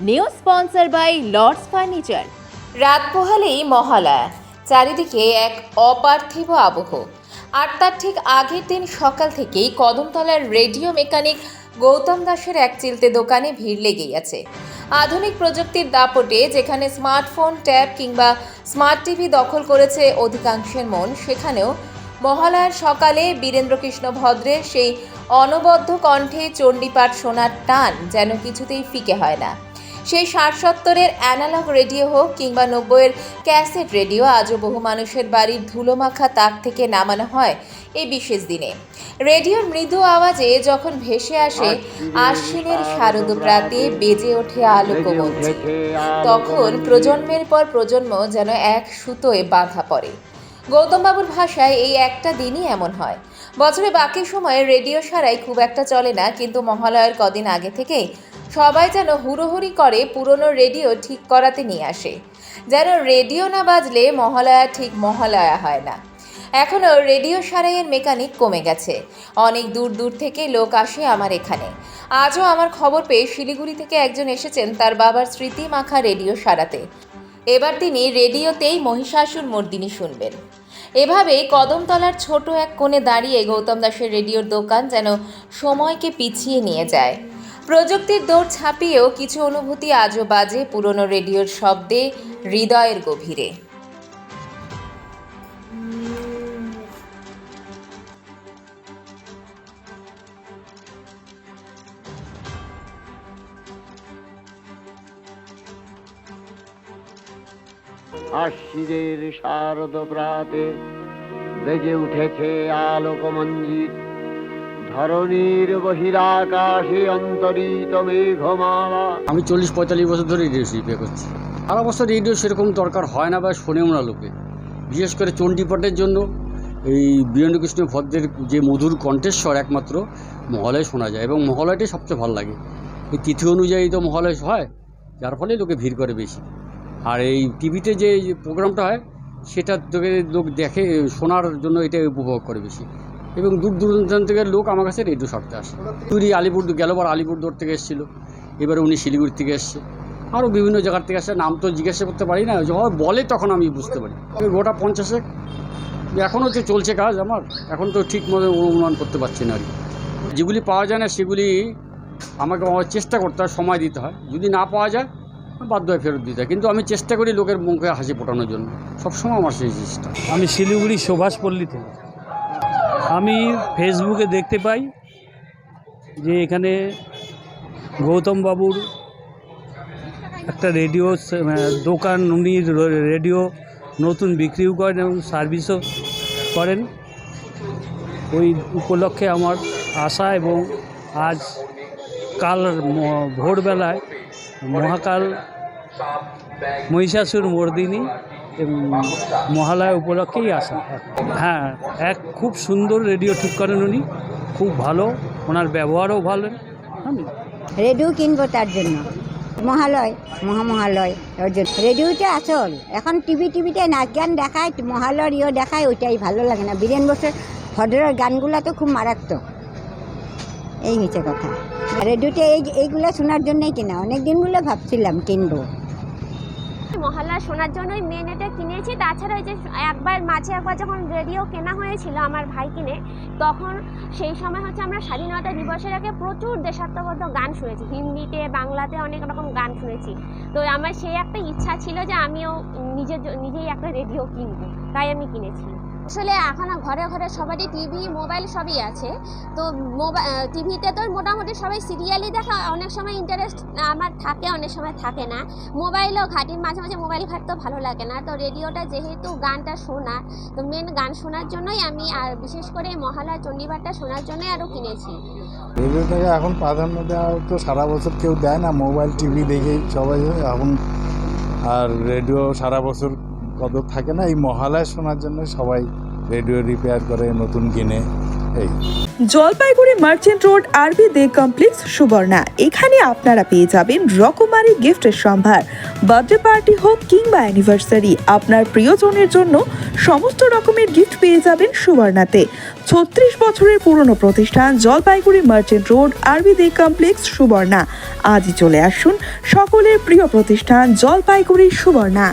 New sponsor by Lord's furniture রাত পোহালেই মহালয়া, চারিদিকে এক অপার্থিব আবহ। আর তার ঠিক আগের দিন সকাল থেকেই কদমতলার রেডিও মেকানিক গৌতম দাসের এক চিলতে দোকানে ভিড় লেগেই আছে। আধুনিক প্রযুক্তির দাপটে যেখানে স্মার্টফোন, ট্যাব কিংবা স্মার্ট টিভি দখল করেছে অধিকাংশের মন, সেখানেও মহালয়ার সকালে বীরেন্দ্রকৃষ্ণ ভদ্রের সেই অনবদ্য কণ্ঠে চণ্ডীপাঠ শোনার টান যেন কিছুতেই ফিকে হয় না। সেই ষাট সত্তরের অ্যানালগ রেডিও হোক কিংবা নব্বইয়ের ক্যাসেট রেডিও আজও বহু মানুষের বাড়ির ধুলোমাখা তাক থেকে নামানো হয় এই বিশেষ দিনে। রেডিওর মৃদু আওয়াজে যখন ভেসে আসে আশ্বিনের শারদ প্রাতে বেজে ওঠে আলোকমঞ্চি। তখন প্রজন্মের পর প্রজন্ম যেন এক সুতোয় বাঁধা পড়ে। গৌতমবাবুর ভাষায় এই একটা দিনই এমন হয়। বছরে বাকি সময়ে রেডিও সারাই খুব একটা চলে না কিন্তু মহালয়ের কদিন আগে থেকেই সবাই যেন হুড়োহুড়ি করে পুরনো রেডিও ঠিক করাতে নিয়ে আসে। যেন রেডিও না বাজলে মহালয়া ঠিক মহালয়া হয় না। এখনও রেডিও সারাইয়ের মেকানিক কমে গেছে। অনেক দূর দূর থেকে লোক আসে আমার এখানে। আজও আমার খবর পেয়ে শিলিগুড়ি থেকে একজন এসেছেন তার বাবার স্মৃতি মাখা রেডিও সারাতে। এবার তিনি রেডিওতেই মহিষাসুর মর্দিনী শুনবেন। এভাবেই কদমতলার ছোট এক কোণে দাঁড়িয়ে গৌতম দাসের রেডিওর দোকান যেন সময়কে পিছিয়ে নিয়ে যায়। প্রযুক্তির দৌড় ছাপিয়েও কিছু অনুভূতি আজও বাজে পুরনো রেডিওর শব্দে, হৃদয়ের গভীরে। আশ্বিরের শারদ প্রাতে বেজে উঠেছে আলোকমঞ্জিত ধরণীর বহিরাকাশে অন্তরিত মেঘমালা। আমি চল্লিশ পঁয়তাল্লিশ বছর ধরে রেডিও শিল্পে করছি। আর বছর রেডিও সেরকম দরকার হয় না বা শোনেও না লোকে। বিশেষ করে চণ্ডীপাঠের জন্য এই বীরেন্দ্রকৃষ্ণ ভদ্রের যে মধুর কণ্ঠেশ্বর একমাত্র মহালয় শোনা যায় এবং মহালয়টাই সবচেয়ে ভালো লাগে। এই তিথি অনুযায়ী তো মহালয় হয়, যার ফলে লোকে ভিড় করে বেশি। আর এই টিভিতে যে প্রোগ্রামটা হয়, সেটা তোকে লোক দেখে, শোনার জন্য এটা উপভোগ করে বেশি। এবং দূর দূরান্ত থেকে লোক আমার কাছে রেডিও শর্তে আসে। তুরি আলিপুর গেলবার আলিপুরদুয়ার থেকে এসেছিল। এবারে উনি শিলিগুড়ি থেকে এসছে। আরও বিভিন্ন জায়গার থেকে আসছে নাম তো জিজ্ঞাসা করতে পারি না, যখন বলে তখন আমি বুঝতে পারি। গোটা পঞ্চাশে এখনও তো চলছে কাজ আমার, এখন তো ঠিক মতো অনুমান করতে পারছি না আর। যেগুলি পাওয়া যায় না, সেগুলি আমাকে চেষ্টা করতে হয়, সময় দিতে হয়। যদি না পাওয়া যায়, বাধ্য হয়ে ফেরত দিতে হয়। কিন্তু আমি চেষ্টা করি লোকের মুখে হাসি ফোটানোর জন্য। সবসময় আমার সেই চেষ্টা। আমি শিলিগুড়ি, সুভাষপল্লী থেকে। আমি ফেসবুকে দেখতে পাই যে এখানে গৌতম বাবুর একটা রেডিও দোকান, উনি রেডিও নতুন বিক্রিও করেন এবং সার্ভিসও করেন। ওই উপলক্ষে আমার আশা এবং আজ কাল ভোরবেলায় মহাকাল মহিষাসুর মর্দিনী মহালয়া উপলক্ষেই আসা। হ্যাঁ এক খুব সুন্দর রেডিও ঠিক করেন উনি। খুব ভালো, ওনার ব্যবহারও ভালো। হ্যাঁ। রেডিও কিনবো তার জন্য। মহালয়, মহামহালয়, ওর জন্য। রেডিওটা আসল। এখন টিভি টিভিতে নাচ গান দেখায় মহালয় ইয়ে দেখায়, ওইটাই ভালো লাগে না। বীরেন বসের ভদ্রের গানগুলো তো খুব মারাত্মক। এই হচ্ছে কথা। রেডিওতে এই, এইগুলো শোনার জন্যই কিনা। অনেক দিনগুলো ভাবছিলাম কিনবো। মহল্লা শোনার জন্যই মেন এটা কিনেছি। তাছাড়া ওই যে একবার মাঝে একবার যখন রেডিও কেনা হয়েছিল আমার ভাই কিনে, তখন সেই সময় হচ্ছে আমরা স্বাধীনতা দিবসের আগে প্রচুর দেশাত্মবদ্ধ গান শুনেছি। হিন্দিতে, বাংলাতে অনেক রকম গান শুনেছি। তো আমার সেই একটা ইচ্ছা ছিল যে আমিও নিজের নিজেই একটা রেডিও কিনবো। তাই আমি কিনেছি। আসলে এখন ঘরে ঘরে সবারই টিভি মোবাইল সবই আছে। তো মোবাইল টিভিতে তো মোটামুটি সবাই সিরিয়ালই দেখা, অনেক সময় ইন্টারেস্ট আমার থাকে, অনেক সময় থাকে না। মোবাইলও ঘাটি, মাঝে মাঝে মোবাইল ঘাটতেও ভালো লাগে না। তো রেডিওটা যেহেতু গানটা শোনা, তো মেন গান শোনার জন্যই আমি, আর বিশেষ করে মহালয়া চণ্ডীবারটা শোনার জন্যই আরও কিনেছি। রেডিওটাকে এখন প্রাধান্য দেওয়া তো সারা বছর কেউ দেয় না। মোবাইল টিভি দেখেই সবাই এখন, আর রেডিও সারা বছর কদর থাকে না, এই মহালয়া শোনার জন্য সবাই রেডিও রিপেয়ার করে নতুন কিনে, এই। জলপাইগুড়ি মার্চেন্ট রোড আরবি দে কমপ্লেক্স সুবর্ণা। এখানে আপনারা পেয়ে যাবেন রকমারি গিফটের সম্ভার। বার্থডে পার্টি হোক কিংবা অ্যানিভার্সারি আপনার প্রিয়জনের জন্য সমস্ত রকমের গিফট পেয়ে যাবেন সুবর্ণাতে। ছত্রিশ বছরের পুরনো প্রতিষ্ঠান জলপাইগুড়ি মার্চেন্ট রোড আরবি দে কমপ্লেক্স সুবর্ণা। আজই চলে আসুন সকলের প্রিয় প্রতিষ্ঠান জলপাইগুড়ি সুবর্ণা।